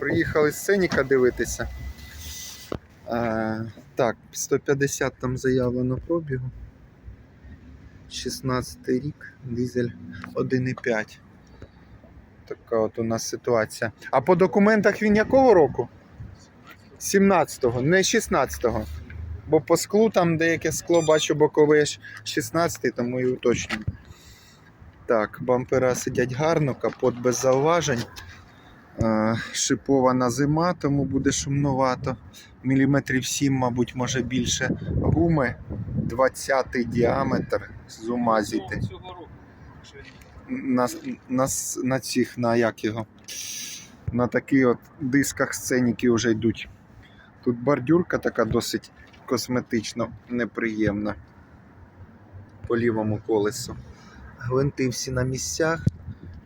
Приїхали з Сеніка дивитися. А, так, 150 там заявлено пробігу. 16 рік, дизель 1,5. Така от у нас ситуація. А по документах він якого року? 17-го, не 16-го. Бо по склу там деяке скло бачу бокове ж 16, тому і уточнюю. Так, бампера сидять гарно, капот без зауважень. Е, Шипована зима, тому буде шумновато. Міліметрів 7, мабуть, може більше. Гуми 20 діаметр з ума зійти. На, на, на цих, на як його? На таких от дисках сценіки вже йдуть. Тут бордюрка така досить косметично неприємна по лівому колесу. Гвинти всі на місцях.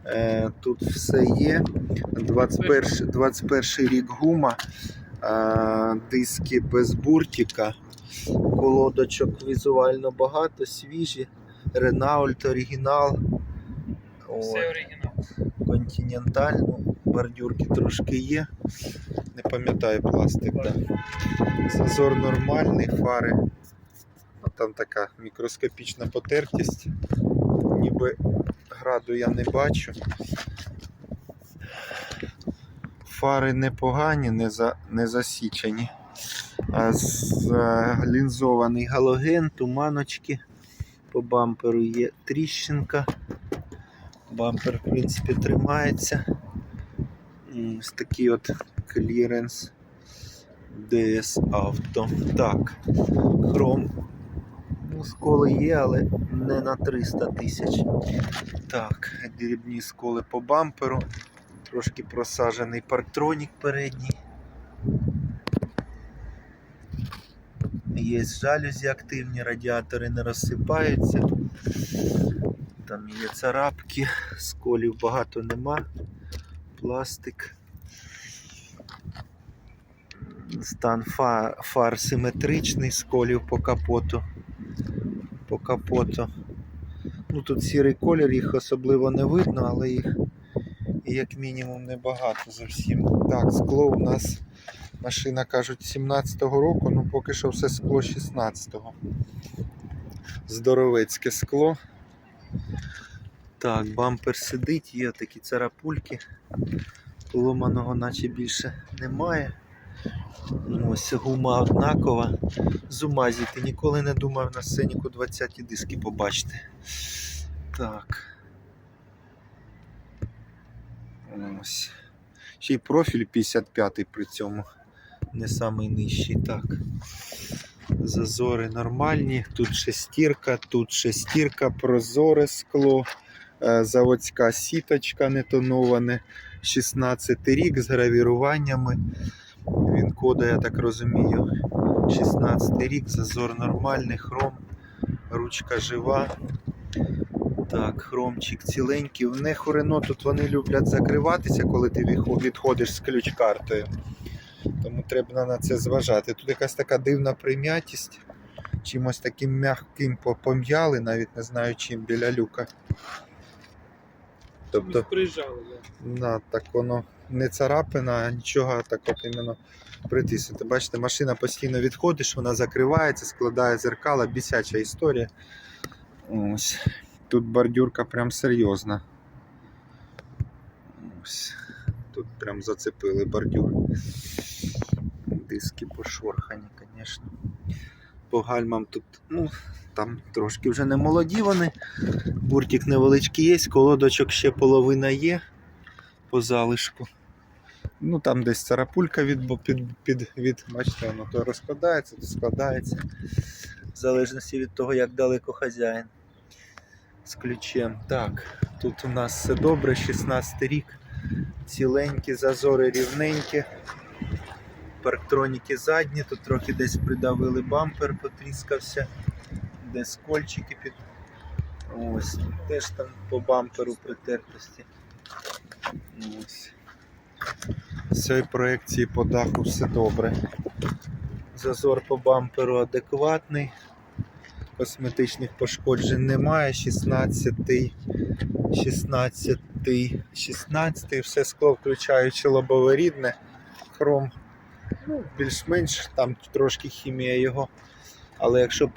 Е, тут все є. 21, 21 рік гума, е, диски без буртика, колодочок візуально багато, свіжі. Ренаульт оригінал. Все оригінал. Континенталь, ну, бордюрки трошки є. Не пам'ятаю пластик, да. Зазор нормальний, фари. Там така мікроскопічна потертість. Ніби граду я не бачу. Фари непогані, не, за, не засічені. А е, лінзований галоген, туманочки. По бамперу є тріщинка. Бампер, в принципі, тримається. Ось такий от кліренс DS Auto. Так, хром. Сколи є, але не на 300 тисяч. Так, дрібні сколи по бамперу. Трошки просаджений парктронік передній. Є жалюзі активні, радіатори не розсипаються. Там є царапки, сколів багато нема. Пластик. Стан фар, симетричний, сколів по капоту. По капоту. Ну тут сірий колір, їх особливо не видно, але їх як мінімум небагато зовсім. Так, скло у нас машина кажуть 17-го року, ну поки що все скло 16-го. Здоровецьке скло. Так, бампер сидить, є такі царапульки. Ломаного наче більше немає. Ну, Ось гума однакова. З ума зійти. Ніколи не думав на сценіку 20 диски побачити. Так. Ось. Ще й профіль 55 при цьому. Не самий нижчий. Так. Зазори нормальні. Тут шестірка, тут шестірка, прозоре скло. Е, заводська сіточка нетоноване, 16 рік з гравіруваннями. Він кода, я так розумію. 16 рік, зазор нормальний, хром, ручка жива. Так, хромчик ціленький. В них у Рено тут вони люблять закриватися, коли ти відходиш з ключ-картою. Тому треба на це зважати. Тут якась така дивна прим'ятість. Чимось таким м'яким пом'яли, навіть не знаю чим біля люка. Тобто, приїжджали, да. на, так воно не царапина, нічого так от іменно притиснути. Бачите, машина постійно відходиш, вона закривається, складає зеркала, бісяча історія. Ось. Тут бордюрка прям серйозна. Ось. Тут прям зацепили бордюр. Диски пошорхані, звісно. По гальмам тут, ну, там трошки вже не молоді вони. Буртик невеличкий є, колодочок ще половина є по залишку. Ну там десь царапулька від, під, під, від бачите, воно то розкладається, то складається. В залежності від того, як далеко хазяїн з ключем. Так, тут у нас все добре, 16 рік. Ціленькі, зазори рівненькі. Парктроніки задні, тут трохи десь придавили бампер, потріскався, де скольчики під. Ось, теж там по бамперу притертості. Ось. З проекції по даху все добре. Зазор по бамперу адекватний. Косметичних пошкоджень немає. 16, 16 16, все скло, включаючи лобове рідне, хром. Ну, більш-менш там трошки хімія його. Але якщо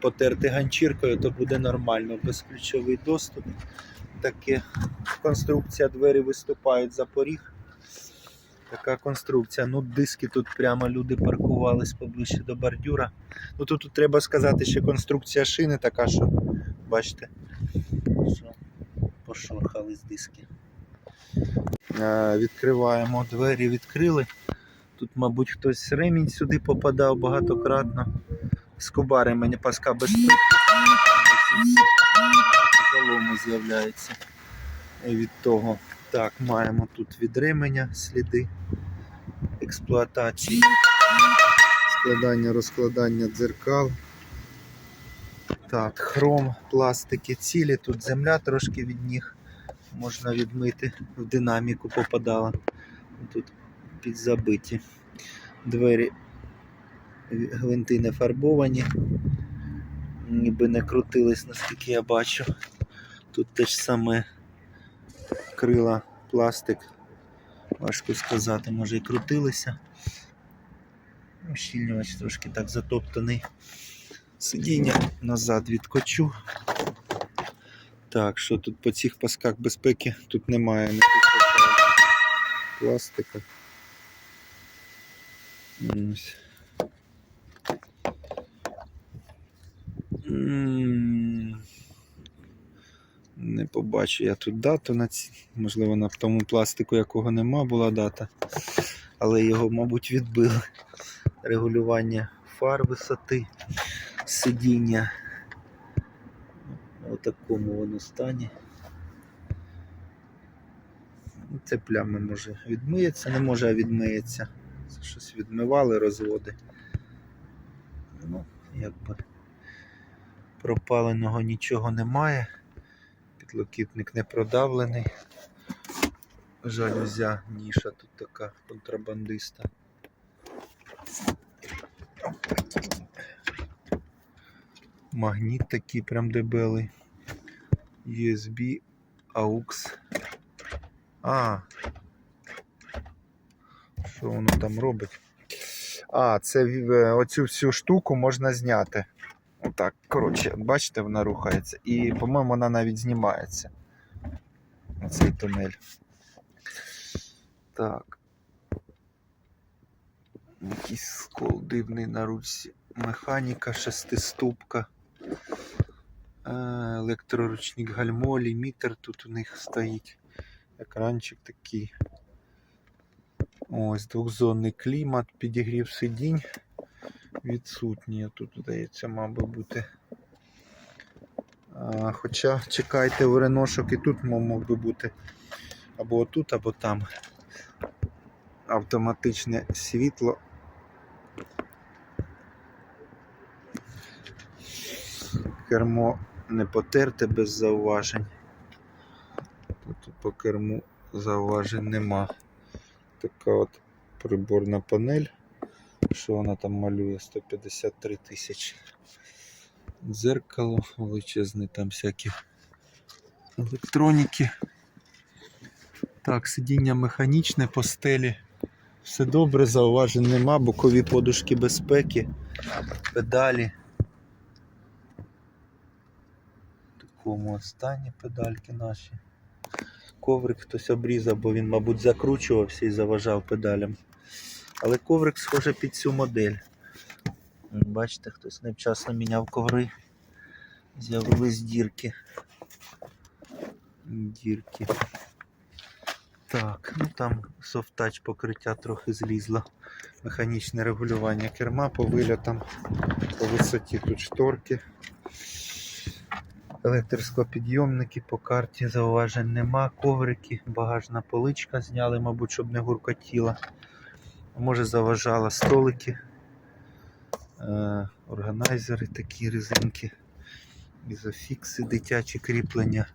потерти ганчіркою, то буде нормально. Безключовий доступ. Таке конструкція двері виступають за поріг. Така конструкція. Ну, диски тут прямо люди паркувались поближче до бордюра. Ну тут, тут треба сказати, що конструкція шини така, що бачите, що пошорхались диски. Е, відкриваємо двері, відкрили. Тут, мабуть, хтось ремінь сюди попадав багатократно. Скобари мені паска безпеки. Залому з'являється від того. Так, маємо тут від сліди експлуатації, складання, розкладання дзеркал. Так, хром, пластики цілі, тут земля трошки від ніг можна відмити, в динаміку попадала. Тут підзабиті. Двері гвинти не фарбовані, ніби не крутились, наскільки я бачу. Тут те ж саме крила, пластик. Важко сказати, може і крутилися. Ущільнювач трошки так затоптаний. Сидіння назад відкочу. Так, що тут по цих пасках безпеки тут немає пластика. Ось. М, Не побачу я тут дату на ці. Можливо, на тому пластику, якого нема, була дата. Але його, мабуть, відбили. Регулювання фар висоти, сидіння. У такому воно стані. Ну, Це плями може відмиється, не може, а відмиється. Це щось відмивали, розводи. Ну, якби пропаленого нічого немає. Підлокітник не продавлений. Жалюзя, ніша тут така контрабандиста. Магніт такий прям дебелий. USB, AUX. А. Що воно там робить? А, це е, оцю всю штуку можна зняти. Отак, коротше, бачите, вона рухається. І, по-моєму, вона навіть знімається. Оцей тунель. Так. Якийсь скол дивний на ручці. Механіка, шестиступка. Е, Електроручник гальмо, лімітер тут у них стоїть. Екранчик такий. Ось двохзонний клімат, підігрів сидінь відсутні. Тут, здається, мабуть бути. А, хоча чекайте у реношок і тут мог би бути або отут, або там. Автоматичне світло. Кермо не потерте без зауважень. Тут по керму зауважень нема. Така от приборна панель. Що вона там малює? 153 тисячі. Дзеркало, величезне там всякі електроніки. Так, сидіння механічне по стелі. Все добре, зауважень нема, бокові подушки безпеки, педалі. Такому стані педальки наші. Коврик хтось обрізав, бо він, мабуть, закручувався і заважав педалям. Але коврик схоже під цю модель. Бачите, хтось невчасно міняв коври. З'явились дірки. Дірки. Так, ну там софтач покриття трохи злізло. Механічне регулювання керма по вильотам, по висоті тут шторки. Електросклопідйомники по карті зауважень нема, коврики, багажна поличка зняли, мабуть, щоб не гуркотіла. Може заважала столики, е, органайзери такі резинки, ізофікси, дитячі кріплення.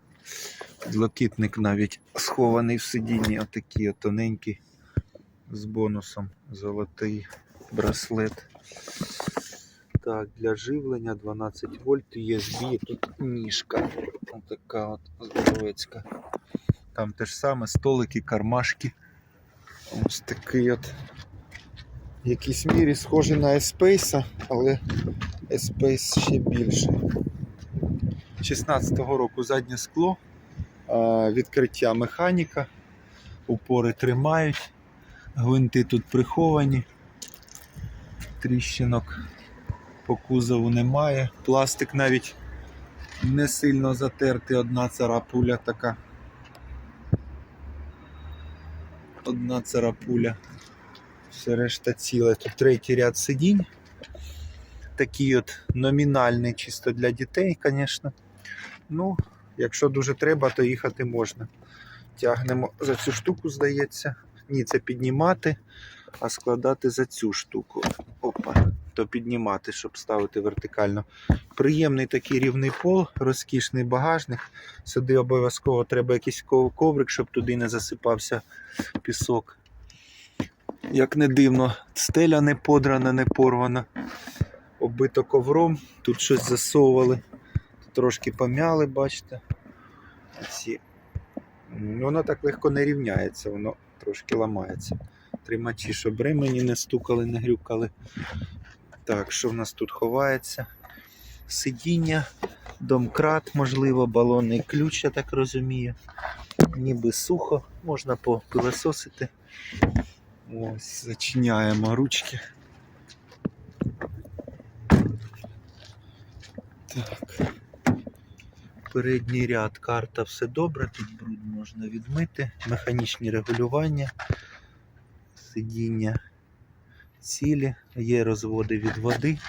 Підлокітник навіть схований в сидінні, отакий от тоненький з бонусом, золотий браслет. Так, для живлення 12 вольт USB, тут ніжка. Отака от здоровецька. Там те ж саме, столики, кармашки. Ось такий от. В якійсь мірі схожий на Espace, але Espace ще більше. 16-го року заднє скло, відкриття механіка, упори тримають, гвинти тут приховані, тріщинок по кузову немає. Пластик навіть не сильно затертий, одна царапуля така. Одна царапуля. Все решта ціле. Тут третій ряд сидінь. Такий от номінальний, чисто для дітей, звісно. Ну, якщо дуже треба, то їхати можна. Тягнемо за цю штуку, здається. Ні, це піднімати, а складати за цю штуку. Опа, то піднімати, щоб ставити вертикально. Приємний такий рівний пол, розкішний багажник. Сюди обов'язково треба якийсь коврик, щоб туди не засипався пісок. Як не дивно, стеля не подрана, не порвана. Оббито ковром, тут щось засовували, трошки помяли, бачите. Ці. Воно так легко не рівняється, воно трошки ламається. Тримачі, щоб ремені не стукали, не грюкали. Так, що в нас тут ховається? Сидіння, домкрат, можливо, балонний ключ, я так розумію. Ніби сухо, можна попилососити. Ось, зачиняємо ручки. Так. Передній ряд карта все добре, тут бруд можна відмити, механічні регулювання, сидіння цілі, є розводи від води,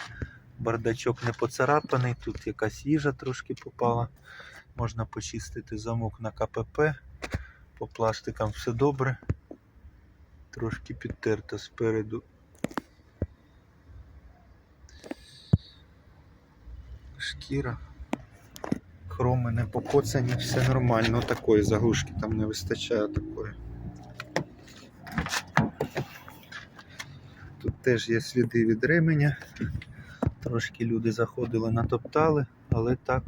бардачок не поцарапаний, тут якась їжа трошки попала. Можна почистити замок на КПП, по пластикам все добре. Трошки підтерто спереду. Шкіра. Хроми не покоцані, все нормально. Такої заглушки там не вистачає такої. Тут теж є сліди від ременя. Трошки люди заходили, натоптали, але так